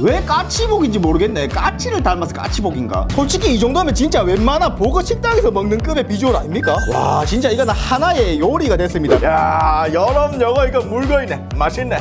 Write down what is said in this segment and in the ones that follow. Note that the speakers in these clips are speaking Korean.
왜 까치복인지 모르겠네. 까치를 닮아서 까치복인가? 솔직히 이 정도면 진짜 웬만한 보거 식당에서 먹는 급의 비주얼 아닙니까? 와, 진짜 이건 하나의 요리가 됐습니다. 야, 여러분 저거 이거 물거이네. 맛있네.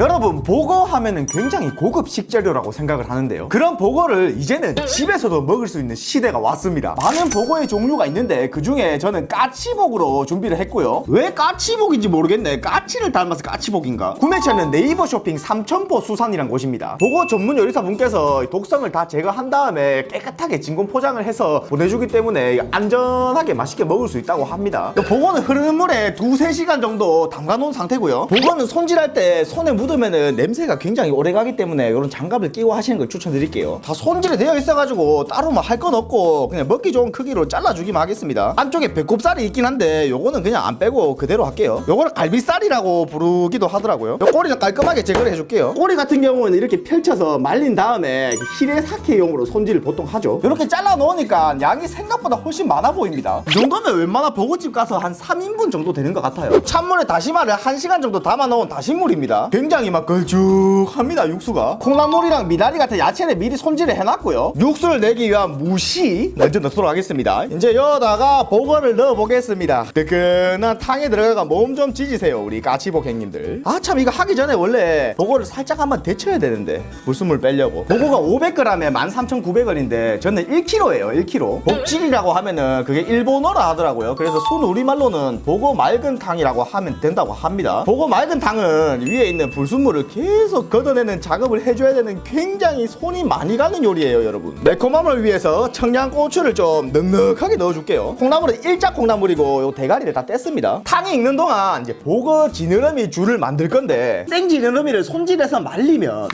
여러분 보거 하면은 굉장히 고급 식재료라고 생각을 하는데요. 그런 보거를 이제는 집에서도 먹을 수 있는 시대가 왔습니다. 많은 보거의 종류가 있는데 그 중에 저는 까치복으로 준비를 했고요. 왜 까치복인지 모르겠네. 까치를 닮아서 까치복인가? 구매처는 네이버 쇼핑 삼천포 수산이란 곳입니다. 보거 전문 요리사 분께서 독성을 다 제거한 다음에 깨끗하게 진공 포장을 해서 보내주기 때문에 안전하게 맛있게 먹을 수 있다고 합니다. 보거는 흐르는 물에 두세 시간 정도 담가 놓은 상태고요. 보거는 손질할 때 손에 묻 으면은 냄새가 굉장히 오래 가기 때문에 이런 장갑을 끼고 하시는 걸 추천드릴게요. 다 손질이 되어 있어가지고 따로 뭐할건 없고 그냥 먹기 좋은 크기로 잘라주기만 하겠습니다. 안쪽에 배꼽살이 있긴 한데 요거는 그냥 안 빼고 그대로 할게요. 요거는 갈비살이라고 부르기도 하더라고요. 요 꼬리는 깔끔하게 제거를 해줄게요. 꼬리 같은 경우는 이렇게 펼쳐서 말린 다음에 히레사케용으로 손질을 보통 하죠. 이렇게 잘라 놓으니까 양이 생각보다 훨씬 많아 보입니다. 이 정도면 웬만한 버거집 가서 한 3인분 정도 되는 것 같아요. 찬물에 다시마를 1시간 정도 담아 놓은 다신물입니다. 굉장히 막 걸쭉합니다 육수가. 콩나물이랑 미나리 같은 야채를 미리 손질을 해놨고요. 육수를 내기 위한 무시 먼저 넣도록 하겠습니다. 이제 여기다가 버거를 넣어 보겠습니다. 뜨끈한 탕에 들어가가 몸 좀 지지세요 우리 까치복 행님들. 아 참 이거 하기 전에 원래 버거를 살짝 한번 데쳐야 되는데. 불순물 빼려고. 버거가 500g에 13,900원인데 저는 1kg예요 1kg 복질이라고 하면은 그게 일본어라 하더라고요. 그래서 순 우리말로는 버거 맑은 탕이라고 하면 된다고 합니다. 버거 맑은 탕은 위에 있는 불순물을 계속 걷어내는 작업을 해줘야 되는 굉장히 손이 많이 가는 요리예요 여러분. 매콤함을 위해서 청양고추를 좀 넉넉하게 넣어줄게요. 콩나물은 일자 콩나물이고 요 대가리를 다 뗐습니다. 탕이 익는 동안 이제 버거 지느러미 줄을 만들 건데 생 지느러미를 손질해서 말리면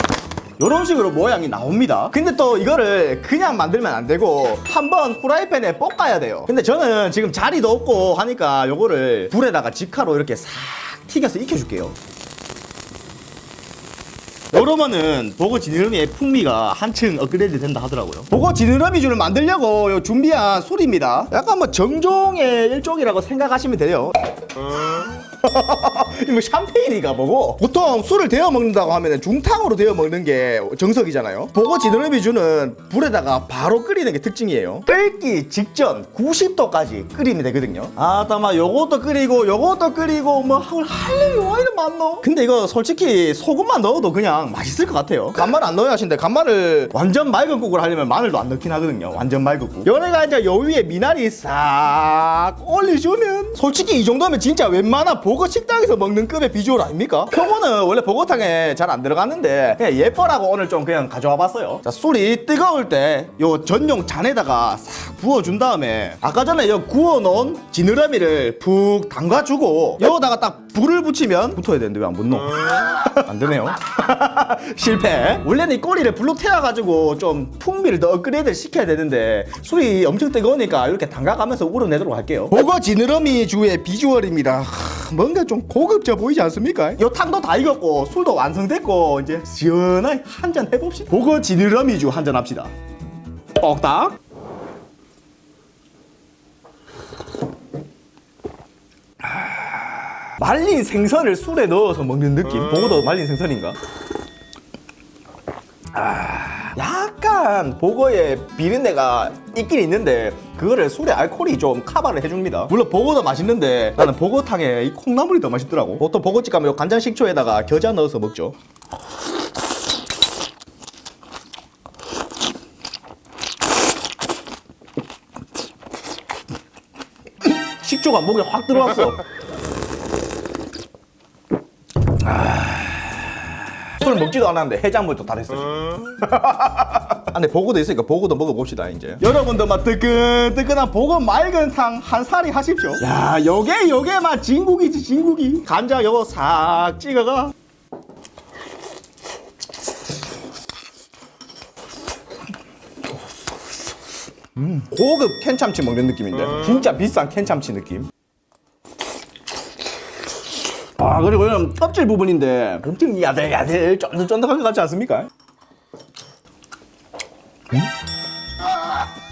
이런 식으로 모양이 나옵니다. 근데 또 이거를 그냥 만들면 안 되고 한번 후라이팬에 볶아야 돼요. 근데 저는 지금 자리도 없고 하니까 요거를 불에다가 직화로 이렇게 싹 튀겨서 익혀줄게요. 이러면은 보고 지느러미의 풍미가 한층 업그레이드 된다 하더라고요. 보고 지느러미 줄을 만들려고 요 준비한 술입니다. 약간 뭐 정종의 일종이라고 생각하시면 돼요. 이 거 샴페인이가 뭐고? 보통 술을 데워 먹는다고 하면 중탕으로 데워 먹는 게 정석이잖아요. 보고 지느러미 주는 불에다가 바로 끓이는 게 특징이에요. 끓기 직전 90도까지 끓이면 되거든요. 아따마 요것도 끓이고 요것도 끓이고 뭐할 일이 왜 이리 많노? 근데 이거 솔직히 소금만 넣어도 그냥 맛있을 것 같아요. 간마늘 안 넣어야 하시는데 간마늘 완전 맑은 국을 하려면 마늘도 안 넣긴 하거든요. 완전 맑은 국. 요래가 이제 요 위에 미나리 싹 올려주면 솔직히 이 정도면 진짜 웬만한 보거 식당에서 먹는 급의 비주얼 아닙니까? 표고는 원래 보거탕에 잘 안 들어갔는데 그냥 예뻐라고 오늘 좀 그냥 가져와 봤어요. 자 술이 뜨거울 때 요 전용 잔에다가 싹 부어준 다음에 아까 전에 요 구워놓은 지느러미를 푹 담가주고 여기다가 딱 불을 붙이면 붙어야 되는데 왜 안 붙노? 안 되네요. 실패. 원래는 이 꼬리를 불로 태워가지고 좀 풍미를 더 업그레이드 시켜야 되는데 술이 엄청 뜨거우니까 이렇게 담가가면서 우려내도록 할게요. 보거 지느러미 주의 비주얼입니다. 하, 뭔가 좀 고급져 보이지 않습니까? 이 탕도 다 익었고 술도 완성됐고 이제 시원하게 한잔 해봅시다. 보거 지느러미 주 한잔 합시다. 뻑딱. 말린 생선을 술에 넣어서 먹는 느낌? 보고도 말린 생선인가? 아, 약간 보거의 비린내가 있긴 있는데 그거를 술에 알코올이 좀 카바를 해줍니다. 물론 보거도 맛있는데 나는 보거탕에 이 콩나물이 더 맛있더라고. 보통 보거집 가면 요 간장 식초에다가 겨자 넣어서 먹죠. 식초가 목에 확 들어왔어. 술 먹지도 않았는데 해장물도 다 됐어. 지금. 아, 근데 보고도 있으니까 보고도 먹어봅시다 이제. 여러분도 막 뜨끈 뜨끈한 보고 맑은 탕 한 사리 하십시오. 야, 요게 요게 막 진국이지 진국이. 간장 요거 싹 찍어가. 음, 고급 캔참치 먹는 느낌인데 진짜 비싼 캔참치 느낌. 아 그리고 이런 껍질 부분인데 엄청 야들야들 쫀득쫀득한 것 같지 않습니까? 음?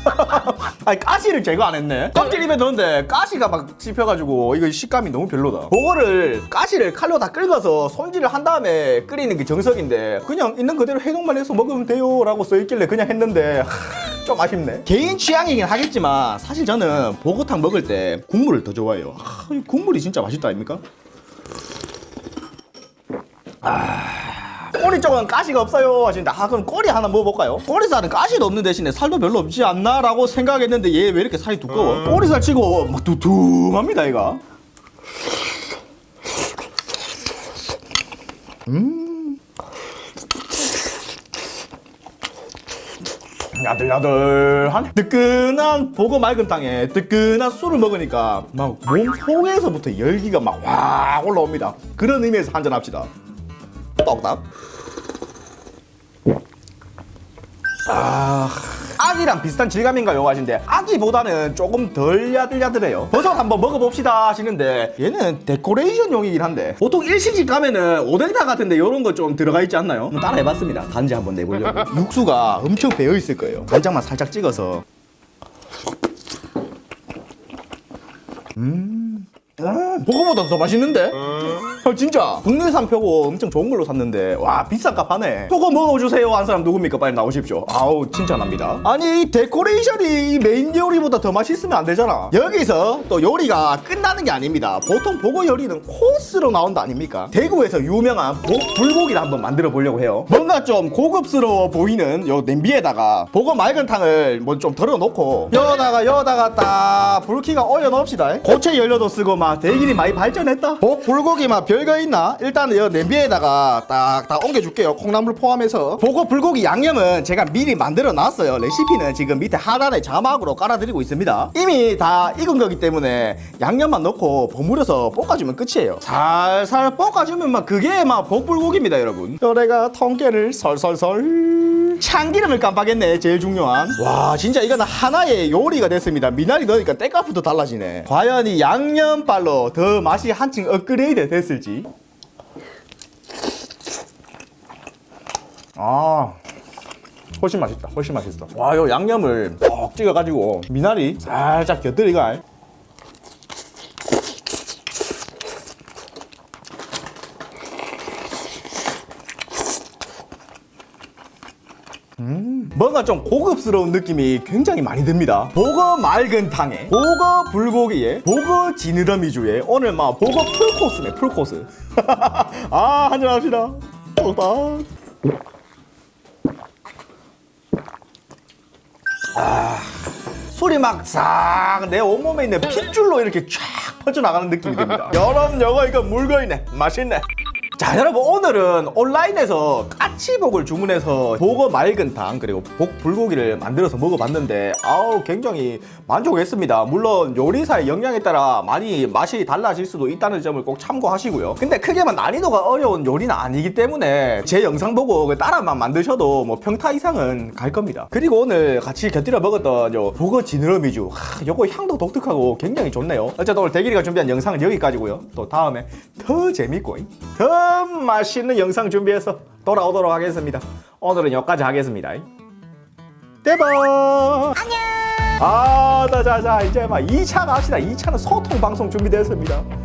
아니 가시를 제거 안 했네 껍질 입에 넣었는데 가시가 막 씹혀가지고 이거 식감이 너무 별로다 그거를 가시를 칼로 다 긁어서 손질을 한 다음에 끓이는 게 정석인데 그냥 있는 그대로 해동만 해서 먹으면 돼요 라고 써있길래 그냥 했는데 하, 좀 아쉽네 개인 취향이긴 하겠지만 사실 저는 보고탕 먹을 때 국물을 더 좋아해요 하, 이 국물이 진짜 맛있다 아닙니까? 꼬리 쪽은 가시가 없어요 하시는데 아 그럼 꼬리 하나 먹어볼까요? 꼬리살은 가시도 없는 대신에 살도 별로 없지 않나 라고 생각했는데 얘 왜 이렇게 살이 두꺼워? 꼬리살 치고 막 두툼합니다 얘가. 음. 야들야들한 뜨끈한 보고 맑은 땅에 뜨끈한 술을 먹으니까 막 몸 속에서부터 열기가 막 확 올라옵니다. 그런 의미에서 한잔합시다 떡밥 아, 아기랑 비슷한 질감인가요 하시는데 아기보다는 조금 덜 야들야들해요. 버섯 한번 먹어봅시다 하시는데 얘는 데코레이션용이긴 한데 보통 일식집 가면은 오뎅탕 같은데 이런 거 좀 들어가 있지 않나요? 한번 따라 해봤습니다. 간지 한번 내보려고. 육수가 엄청 배어 있을 거예요. 간장만 살짝 찍어서. 아, 그거보다 더 맛있는데? 어, 진짜. 국내산 표고 엄청 좋은 걸로 샀는데 와 비싼 값 하네. 표고 먹어주세요 한 사람 누굽니까? 빨리 나오십시오. 아우 칭찬합니다. 아니 이 데코레이션이 이 메인 요리보다 더 맛있으면 안 되잖아. 여기서 또 요리가 끝나는 게 아닙니다. 보통 보고 요리는 코스로 나온다 아닙니까? 대구에서 유명한 복 불고기를 한번 만들어 보려고 해요. 뭔가 좀 고급스러워 보이는 요 냄비에다가 보고 맑은 탕을 뭐 좀 덜어 놓고 여다가 여다가 딱 불키가 올려 놓읍시다. 고체 연료도 쓰고 막 대기리 많이 발전했다. 복 불고기 막 별거 있나? 일단은 요 냄비에다가 딱딱 옮겨줄게요. 콩나물 포함해서. 보고 불고기 양념은 제가 미리 만들어 놨어요. 레시피는 지금 밑에 하단에 자막으로 깔아드리고 있습니다. 이미 다 익은 거기 때문에 양념만 넣고 버무려서 볶아주면 끝이에요. 살살 볶아주면 막 그게 막 복불고기입니다 여러분. 뼈대가 통깨를 설설설. 참기름을 깜빡했네 제일 중요한. 와 진짜 이건 하나의 요리가 됐습니다. 미나리 넣으니까 때값부터 달라지네. 과연 이 양념발로 더 맛이 한층 업그레이드 됐을지 아 훨씬 맛있다 훨씬 맛있어. 와요 양념을 꼭 찍어가지고 미나리 살짝 곁들이가 뭔가 좀 고급스러운 느낌이 굉장히 많이 듭니다. 보거 맑은 탕에, 보거 불고기에, 보거 지느러미주에 오늘 막 보거 풀코스네 풀코스. 아 한잔 합시다. 좋다. 아, 술이 막 싹 내 온몸에 있는 핏줄로 이렇게 쫙 퍼져나가는 느낌이 듭니다. 여러분 이거 이거 물거이네 맛있네. 자 여러분 오늘은 온라인에서 까치복을 주문해서 보거 맑은 탕 그리고 복 불고기를 만들어서 먹어봤는데 아우 굉장히 만족했습니다. 물론 요리사의 역량에 따라 많이 맛이 달라질 수도 있다는 점을 꼭 참고하시고요. 근데 크게만 난이도가 어려운 요리는 아니기 때문에 제 영상 보고 그 따라만 만드셔도 뭐 평타 이상은 갈 겁니다. 그리고 오늘 같이 곁들여 먹었던 요 보거 지느러미주 하, 요거 향도 독특하고 굉장히 좋네요. 어쨌든 오늘 대길이가 준비한 영상은 여기까지고요. 또 다음에 더 재밌고 더 맛있는 영상 준비해서 돌아오도록 하겠습니다. 오늘은 여기까지 하겠습니다. 대박! 안녕! 아, 자, 자, 자, 이제 막 2차 갑시다. 2차는 소통 방송 준비되었습니다.